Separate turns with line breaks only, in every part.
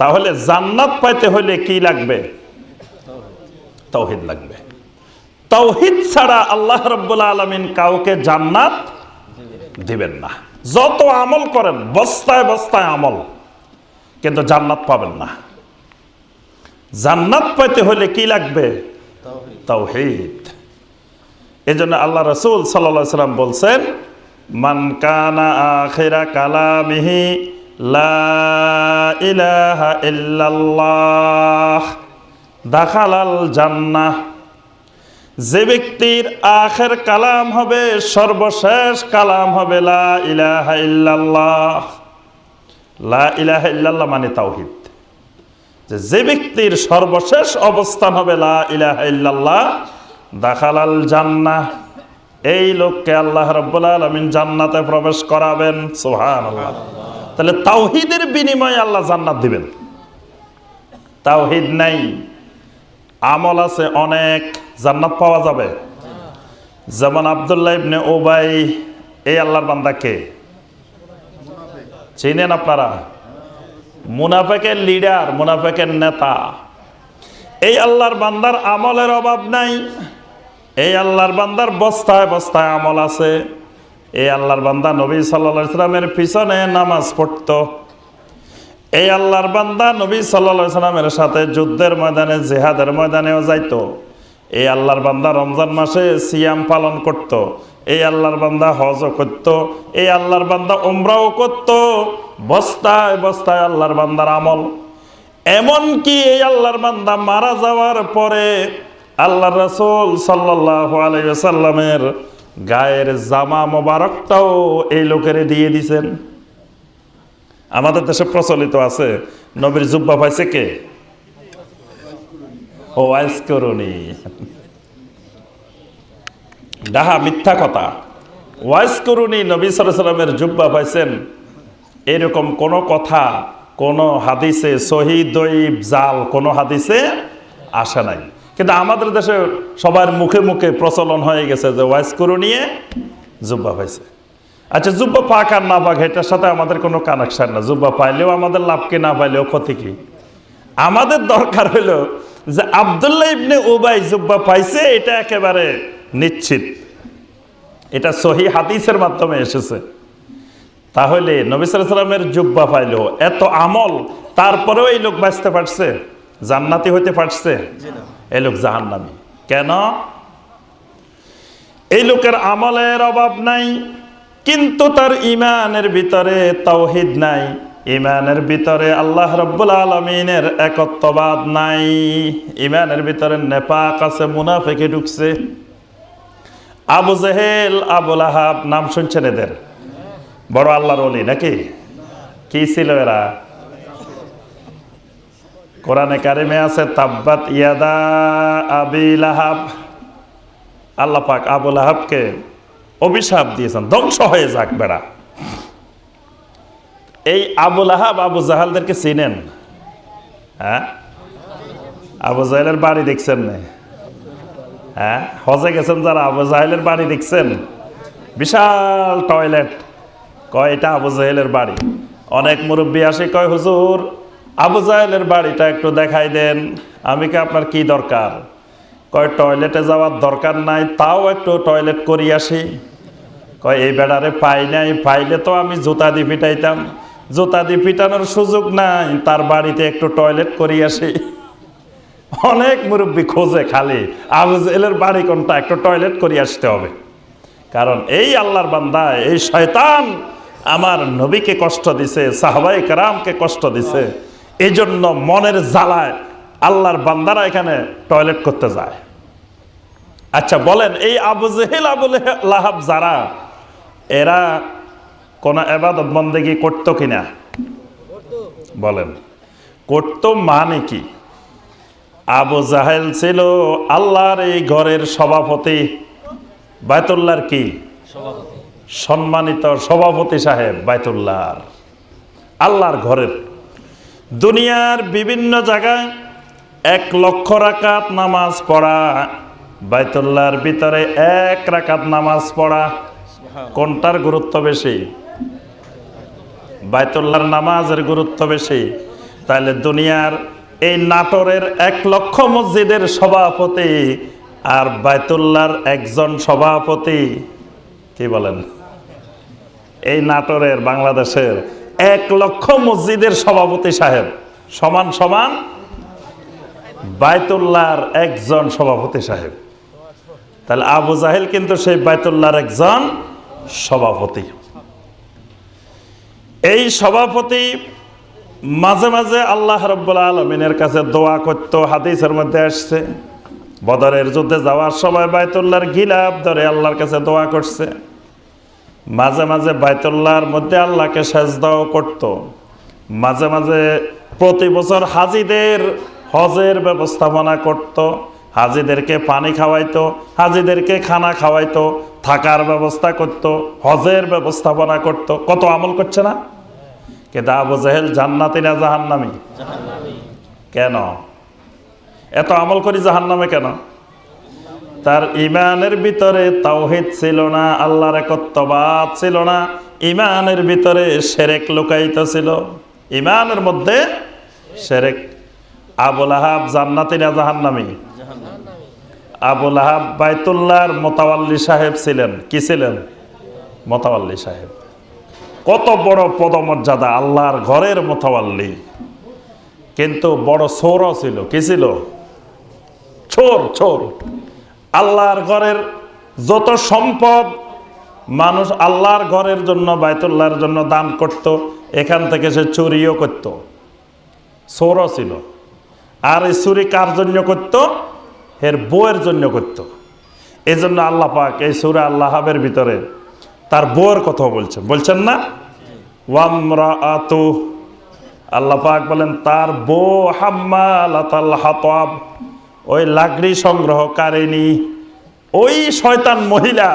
তাহলে জান্নাত পাইতে হলে কি লাগবে? তৌহিদ লাগবে। তৌহিদ ছাড়া আল্লাহ রব্বুল আলমিন কাউকে জান্নাত দিবেন না। যত আমল করেন, বস্তায় বস্তায় আমল, কিন্তু জান্নাত পাবেন না। জান্নাত পাইতে হলে কি লাগবে? তৌহিদ। এই জন্য আল্লাহ রসুল সাল্লা সাল্লাম বলছেন, মান কানা আখিরা কালামিহি ইলাহা যে ব্যক্তির আখের কালাম হবে, সর্বশেষ কালাম হবে লা মানে তাওহিদ। যে ব্যক্তির সর্বশেষ অবস্থান হবে লা দাখালাল এই লোককে আল্লাহ রাব্বুল আলামিন জান্নাতে প্রবেশ করাবেন। সুবহানাল্লাহ। তাহলে তাওহিদের বিনিময়ে আল্লাহ জান্নাত দিবেন। তাওহিদ নাই। আমল আছে অনেক, জান্নাত পাওয়া যাবে। যেমন আব্দুল্লাহ ইবনে ওবাই এই আল্লাহর বান্দাকে চিনেন আপনারা? মুনাফেকের লিডার মুনাফেকের নেতা। এই আল্লাহর বান্দার আমলের অভাব নাই। এই আল্লাহর বান্দার বস্তায় বস্তায় আমল আছে। এই আল্লাহর বান্দা নবী সাল্লা ইসলামের পিছনে নামাজ পড়তো এই আল্লাহর বান্দা নবী সাল্লা সাল্লামের সাথে যুদ্ধের ময়দানে, জেহাদের ময়দানেও যাইতো এই আল্লাহর বান্দা রমজান মাসে সিয়াম পালন করত। এই আল্লাহর বান্দা হজও করত। এই আল্লাহর বান্দা উমরাও করত বস্তায় বস্তায় আল্লাহর বান্দার আমল এমন কি এই আল্লাহর বান্দা মারা যাওয়ার পরে আল্লাহ রসুল সাল্লাহ আলাইসাল্লামের গায়ের জামা মোবারকটাও এই লোকের দিয়ে দিছেন। আমাদের দেশে প্রচলিত আছে। নবীর জুব্বা পাইছে কে? ও আইস করুনি ডাহা, মিথ্যা কথা। ওয়াইস করুনি নবী সালামের জুব্বা পাইছেন। এরকম কোনো কথা, কোনো হাদিসে দৈব জাল কোনো হাদিসে আসে নাই। কিন্তু আমাদের দেশে সবার মুখে মুখে প্রচলন হয়ে গেছে যে ওয়াইস করু নিয়ে জুব্বা পাইছে। আচ্ছা জুব্বা পাক আর না পাক, এটার সাথে আমাদের কোনো কানেকশন না। জুব্বা পাইলেও আমাদের লাভ কি, না পাইলেও ক্ষতি কি? আমাদের দরকার হলো যে আবদুল্লাহ ইবনে উবাই জুব্বা পাইছে, এটা একেবারে নিশ্চিত। এটা সহি হাদিসের মাধ্যমে এসেছে। তাহলে নবী সাল্লামের জুব্বা পাইল এত আমল, তারপরেও এই লোক বাঁচতে পারছে? জান্নাতি হইতে পারছে? এই লোক জাহান্নামি। কেন? এই লোকের আমলের অভাব নাই, কিন্তু তার ইমানের ভিতরে তাওহিদ নাই। ইমানের ভিতরে আল্লাহ রব্বুল আলমিনের একত্ববাদ নাই। ইমানের ভিতরে নেপাক আছে, মুনাফেকে ঢুকছে। আবু জেহেল আবুল আহাব নাম শুনছেন এদের? বড় আল্লাহর অলি নাকি? কি ছিল এরা? কোরআনে কারিমে আছে, তাব্বাত ইয়াদা আবিল আহাব আল্লাহ পাক আবুল আহাবকে অভিশাপ দিয়েছেন, ধ্বংস হয়ে যাক বেড়া। এই আবুল আহাব আবু জাহালদেরকে চিনেন? হ্যাঁ? আবু জাহেলের বাড়ি দেখছেন না? হ্যাঁ? হজে গেছেন যারা, আবু জাহেলের বাড়ি দেখছেন? বিশাল টয়লেট। কয়, এটা আবু জাহেলের বাড়ি। অনেক মুরব্বী আসে, কয়, হুজুর আবু জাহেলের বাড়িটা একটু দেখাই দেন। আমি কি আপনার কি দরকার? কয়, টয়লেটে যাওয়ার দরকার নাই, তাও একটু টয়লেট করি আসি। কয়, এই বেড়ারে পাই নাই, পাইলে তো আমি জুতা দিয়ে পিটাইতাম। জুতা দিয়ে পিটানোর সুযোগ নাই, তার বাড়িতে একটু টয়লেট করি আসি। অনেক মুরব্বী খোঁজে খালি, আবু জেলের বাড়ি কোনটা? একটু টয়লেট করে আসতে হবে। কারণ এই আল্লাহর বান্দা, এই শয়তান আমার নবীকে কষ্ট দিছে সাহবাই কারামকে কষ্ট দিছে। এই জন্য মনের জ্বালায় আল্লাহর বান্দারা এখানে টয়লেট করতে যায়। আচ্ছা বলেন এই আবু জেহেল আবু লাহাব যারা এরা কোন এবাদত বন্দেগি করতো কিনা? বলেন করতো মানে কি? আবু জাহেল ছিল আল্লাহর এই ঘরের সভাপতি বায়তুল্লাহর কি? সম্মানিত সভাপতি সাহেব বায়তুল্লাহর। আল্লাহর ঘরের দুনিয়ার বিভিন্ন জায়গায় এক লক্ষ রাকাত নামাজ পড়া, বাইতুল্লাহর ভিতরে এক রাকাত নামাজ পড়া, কোনটার গুরুত্ব বেশি? বাইতুল্লাহর নামাজের গুরুত্ব বেশি। তাহলে দুনিয়ার এই নাটোরের এক লক্ষ মসজিদের সভাপতি আর বাইতুল্লার একজন সভাপতি, কি বলেন? এই নাটোরের, বাংলাদেশের এক লক্ষ মসজিদের সভাপতি সাহেব। সমান সমান বাইতুল্লাহর একজন সভাপতি সাহেব। তাহলে আবু জাহেল কিন্তু সেই বাইতুল্লাহর একজন সভাপতি। এই সভাপতি মাঝে মাঝে আল্লাহ রব্বুল আলমিনের কাছে দোয়া করতো, হাদিসের মধ্যে আসছে, বদরের যুদ্ধে যাওয়ার সময় বাইতুল্লাহর গিলাপ ধরে আল্লাহর কাছে দোয়া করছে। মাঝে মাঝে বাইতুল্লাহর মধ্যে আল্লাহকে সেজদাও করত। মাঝে মাঝে প্রতি বছর হাজিদের হজের ব্যবস্থাপনা করত হাজিদেরকে পানি খাওয়াইতো হাজিদেরকে খানা খাওয়াইতো থাকার ব্যবস্থা করত হজের ব্যবস্থাপনা করত। কত আমল করছে না? কিন্তু আবু জাহেল জান্নাতি না জাহান্নামি? কেন? এত আমল করি জাহান্নামে কেন? তার ইমানের ভিতরে তাওহিদ ছিল না, আল্লাহর একত্ববাদ ছিল না ইমানের ভিতরে সেরেক লুকায়িত ছিল। ইমানের মধ্যে সেরেক। আবুল আহাব জান্নাতি না জাহান্নামি? আবুল আহাব বাইতুল্লাহর মোতাওয়াল্লি সাহেব ছিলেন। কি ছিলেন? মোতাওয়াল্লি সাহেব। কত বড় পদমর্যাদা, আল্লাহর ঘরের মোতাওয়াল্লি। কিন্তু বড় চোরও ছিল। কি ছিল? চোর চোর। আল্লাহর ঘরের যত সম্পদ মানুষ আল্লাহর ঘরের জন্য বায়তুল্লাহর জন্য দান করত, এখান থেকে সে চুরিও করত। চোরও ছিল। আর এই চুরি কার জন্য করত? এর বউয়ের জন্য করত। এই জন্য আল্লাহ পাক এই সুরা আল্লাহাবের ভিতরে তার বউয়ের কথা বলছেন। বলছেন না? ওয়ামরা আতু আল্লাহ পাক বলেন, তার বউ হাম্মালাতাল হাতাব। ওই লাকড়ি সংগ্রহকারিনী ওই শয়তান মহিলা,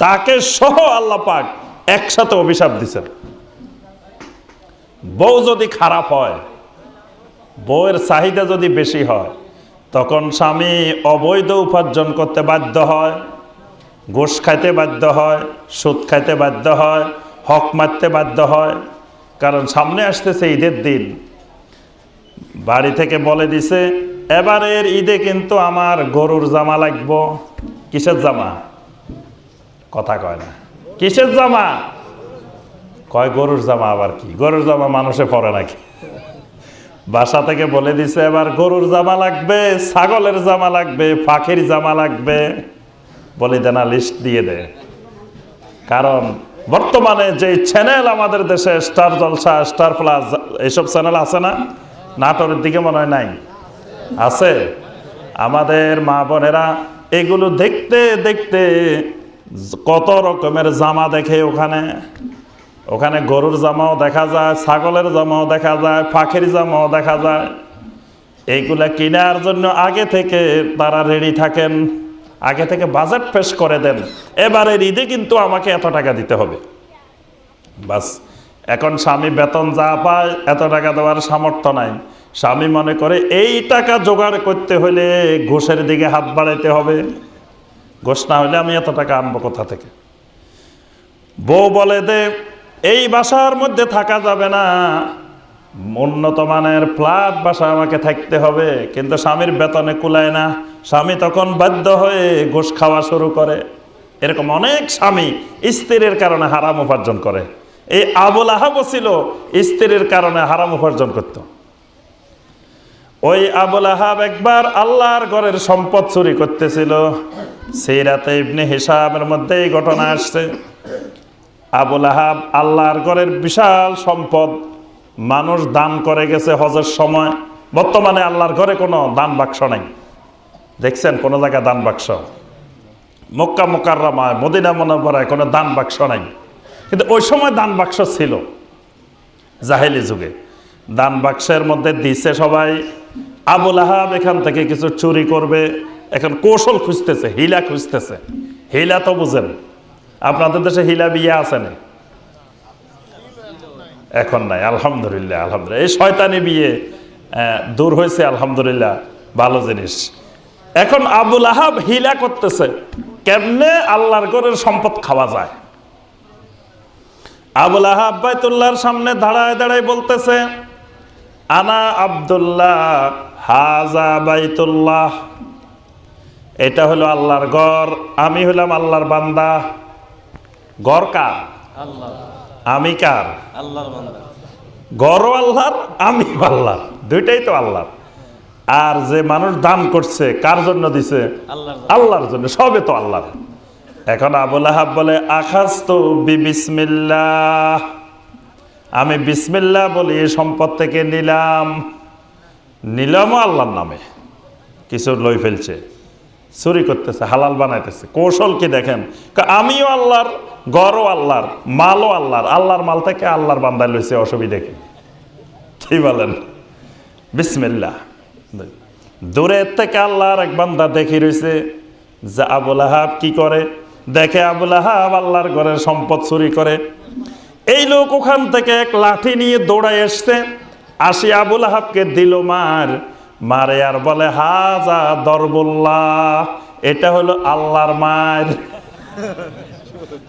তাকে সহ আল্লাহ পাক একসাথে অভিশাপ দিছেন। বউ যদি খারাপ হয়, বউয়ের চাহিদা যদি বেশি হয়, তখন স্বামী অবৈধ উপার্জন করতে বাধ্য হয়, গোশ খাইতে বাধ্য হয়, সুদ খাইতে বাধ্য হয়, হক মারতে বাধ্য হয়। কারণ সামনে আসতেছে ঈদের দিন। বাড়ি থেকে বলে দিছে এবারের ঈদে কিন্তু আমার গরুর জামা লাগবো। কিসের জামা? কথা কয় না। কিসের জামা? কয়, গরুর জামা আবার কি? গরুর জামা মানুষে পরে নাকি? বাসা থেকে বলে দিছে এবার গরুর জামা লাগবে, ছাগলের জামা লাগবে, পাখির জামা লাগবে। বলে দেনা লিস্ট দিয়ে দে। কারণ বর্তমানে যে চ্যানেল আমাদের দেশে স্টার জলসা স্টার প্লাস এইসব চ্যানেল আছে না? নাটোরের দিকে মনে হয় নাই। আছে। আমাদের মা বোনেরা এগুলো দেখতে দেখতে কত রকমের জামা দেখে ওখানে। ওখানে গরুর জামাও দেখা যায়, ছাগলের জামাও দেখা যায়, পাখির জামাও দেখা যায়। এইগুলা কেনার জন্য আগে থেকে তারা রেডি থাকেন, আগে থেকে বাজেট পেশ করে দেন। এবারের ঈদে কিন্তু আমাকে এত টাকা দিতে হবে। বাস, এখন স্বামী বেতন যা পায়, এত টাকা দেওয়ার সামর্থ্য নাই। স্বামী মনে করে, এই টাকা জোগাড় করতে হলে ঘোষের দিকে হাত বাড়াইতে হবে। ঘোষ না হলে আমি এত টাকা আনব কোথা থেকে? বউ বলে, দে, এই বাসার মধ্যে থাকা যাবে না। উন্নত মানের ফ্ল্যাট বাসা আমাকে থাকতে হবে, কিন্তু স্বামীর বেতনে কুলায় না। স্বামী তখন বাধ্য হয়ে ঘোষ খাওয়া শুরু করে। এরকম অনেক স্বামী স্ত্রীর কারণে হারাম উপার্জন করে। এই আবুল আহাবও ছিল স্ত্রীর কারণে হারাম উপার্জন করত। ওই আবুল আহাব একবার আল্লাহর ঘরের সম্পদ চুরি করতেছিল। সেই রাতে ইবনে হিসাবের মধ্যে এই ঘটনা আসছে। আবুল আহাব আল্লাহর ঘরের বিশাল সম্পদ মানুষ দান করে গেছে হজের সময়। বর্তমানে আল্লাহর ঘরে কোনো দান বাক্স নেই। দেখছেন, কোনো জায়গায় দান বাক্স। মক্কা মোকাররমায়, মদিনা মনোবরায় কোনো দান বাক্স নাই। কিন্তু ওই সময় দান বাক্স ছিল। জাহেলি যুগে। দান বাক্সের মধ্যে দিছে সবাই আবুল আহাব এখান থেকে কিছু চুরি করবে। এখন কৌশল খুঁজতেছে, হিলা খুঁজতেছে। হিলা তো বুঝেন, আপনাদের দেশে হিলা বিয়ে আছে না? এখন নাই, আলহামদুলিল্লাহ আলহামদুলিল্লাহ। এই শয়তানি বিয়ে দূর হয়েছে, আলহামদুলিল্লাহ, ভালো জিনিস। এখন আবুল আহাব হিলা করতেছে, কেমনে আল্লাহর ঘরের সম্পদ খাওয়া যায়? আবুল আহাব বাইতুল্লাহর সামনে দাঁড়ায় দাঁড়ায় বলতেছে, আনা আব্দুল্লাহ হাজা বাইতুল্লাহ। এটা হলো আল্লাহর গড় আমি হলাম আল্লাহর বান্দা। গড় কার? আমি কার? গড়ও আল্লাহর আমি আল্লাহর। দুইটাই তো আল্লাহর। আর যে মানুষ দান করছে কার জন্য দিছে?
আল্লাহর
আল্লাহর জন্য সবে তো আল্লাহর। এখন আবুল আহাব বলে আখাস তো বিসমিল্লাহ আমি বিসমিল্লাহ বলি সম্পদ থেকে নিলাম। নিলামও আল্লাহর নামে। কিছু লই ফেলছে, চুরি করতেছে, হালাল বানাইতেছে। কৌশল কি দেখেন? আমিও আল্লাহর, গড়ও আল্লাহর, মালও আল্লাহর আল্লাহর মাল থেকে আল্লাহর বান্দায় লইছে অসুবিধে কি? কি বলেন? বিসমিল্লা দূরের থেকে আল্লাহর এক বান্দা দেখি রয়েছে যে আবুল আহাব কি করে? দেখে আবুল আহাব আল্লাহর ঘরের সম্পদ চুরি করে। এই লোক ওখান থেকে এক লাঠি নিয়ে দৌড়ায় এসছে। আসি আবুল আহাবকে দিল মার। মারে আর বলে, হাজা দরবুল্লাহ, এটা হলো আল্লাহর মার।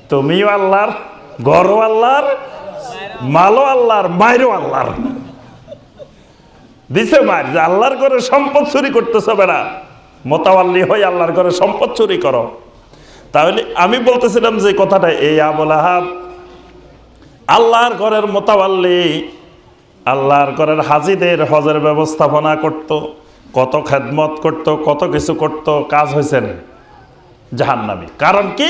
তুমিও আল্লাহর গরও আল্লাহর, মালও আল্লাহর, মায়েরও আল্লাহর। দিছে মার, যে আল্লাহর ঘরে সম্পদ চুরি করতেছে বেড়া। মোতাবাল্লি হয়ে আল্লাহর ঘরে সম্পদ চুরি করো। তাহলে আমি বলতেছিলাম যে কথাটা, এই আবুল আহাব, আল্লাহর ঘরের মোতাবাল্লি আল্লাহর ঘরের হাজিদের হজের ব্যবস্থাপনা করত, কত খেদমত করত, কত কিছু করত, কাজ হয়েছে হয়েছেন জাহান্নামি। কারণ কি?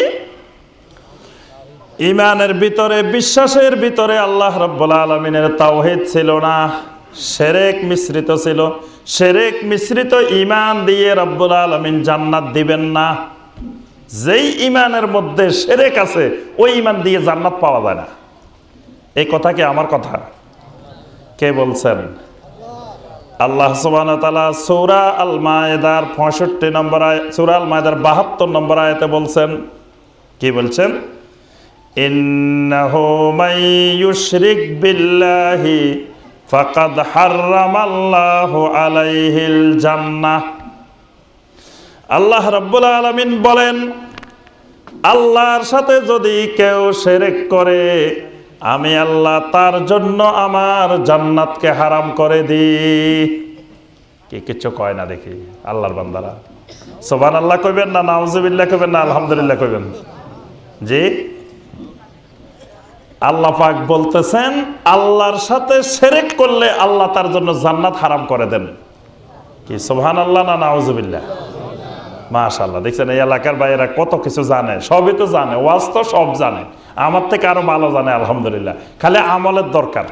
ইমানের ভিতরে, বিশ্বাসের ভিতরে আল্লাহ রব্বুল আলমিনের তাওহিদ ছিল না। সেরেক মিশ্রিত ছিল। সেরেক মিশ্রিত ইমান দিয়ে রব্বুল আলমিন জান্নাত দিবেন না। যেই ইমানের মধ্যে সেরেক আছে, ওই ইমান দিয়ে জান্নাত পাওয়া যায় না। এই কথা কি আমার কথা? কে বলছেন? আল্লাহ সুবহান তালা সৌরা আল মায়েদার পঁয়ষট্টি নম্বর আয়, সৌরা আল মায়েদার বাহাত্তর নম্বর আয়তে বলছেন, কি বলছেন? ইন্নাহু ইউশরিক বিল্লাহি ফাকাদ হাররামাল্লাহু আলাইহিল জান্নাহ। আল্লাহ রাব্বুল আলামিন বলেন, আল্লাহর সাথে যদি কেউ সেরেক করে আমি আল্লাহ তার জন্য আমার জান্নাতকে হারাম করে দিই কি কিছু কয় না দেখি? আল্লাহর বান্দারা। সোবান আল্লাহ কইবেন না, নাউজুবিল্লাহ কইবেন না, আলহামদুলিল্লাহ কইবেন। জি? আল্লাহ পাক বলতেছেন, আল্লাহর সাথে সেরেক করলে আল্লাহ তার জন্য জান্নাত হারাম করে দেন। কি সোহান আল্লাহ না নাউজুবিল্লাহ? মাশাল্লাহ দেখছেন, এই এলাকার ভাইয়েরা কত কিছু জানে, সবই তো জানে, ওয়াজ তো সব জানে। আমার থেকে আরও ভালো জানে, আলহামদুলিল্লাহ। খালি আমলের দরকার।